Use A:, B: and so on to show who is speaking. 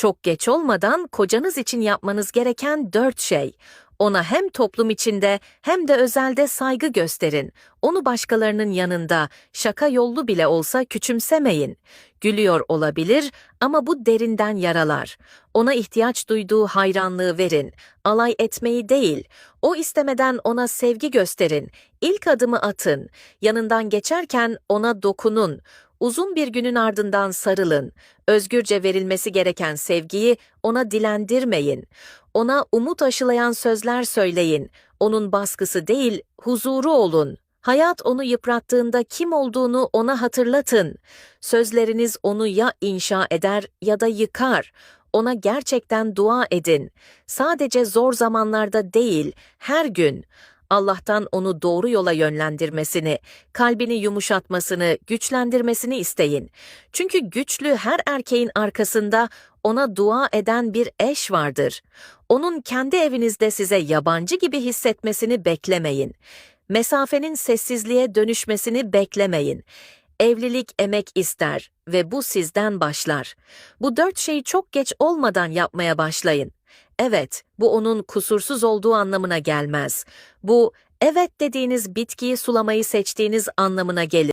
A: Çok geç olmadan kocanız için yapmanız gereken dört şey. Ona hem toplum içinde hem de özelde saygı gösterin. Onu başkalarının yanında şaka yollu bile olsa küçümsemeyin. Gülüyor olabilir ama bu derinden yaralar. Ona ihtiyaç duyduğu hayranlığı verin. Alay etmeyi değil. O istemeden ona sevgi gösterin. İlk adımı atın. Yanından geçerken ona dokunun. Uzun bir günün ardından sarılın. Özgürce verilmesi gereken sevgiyi ona dilendirmeyin. Ona umut aşılayan sözler söyleyin. Onun baskısı değil, huzuru olun. Hayat onu yıprattığında kim olduğunu ona hatırlatın. Sözleriniz onu ya inşa eder ya da yıkar. Ona gerçekten dua edin. Sadece zor zamanlarda değil, her gün. Allah'tan onu doğru yola yönlendirmesini, kalbini yumuşatmasını, güçlendirmesini isteyin. Çünkü güçlü her erkeğin arkasında ona dua eden bir eş vardır. Onun kendi evinizde size yabancı gibi hissetmesini beklemeyin. Mesafenin sessizliğe dönüşmesini beklemeyin. Evlilik emek ister ve bu sizden başlar. Bu dört şeyi çok geç olmadan yapmaya başlayın. Evet, bu onun kusursuz olduğu anlamına gelmez. Bu, evet dediğiniz bitkiyi sulamayı seçtiğiniz anlamına gelir.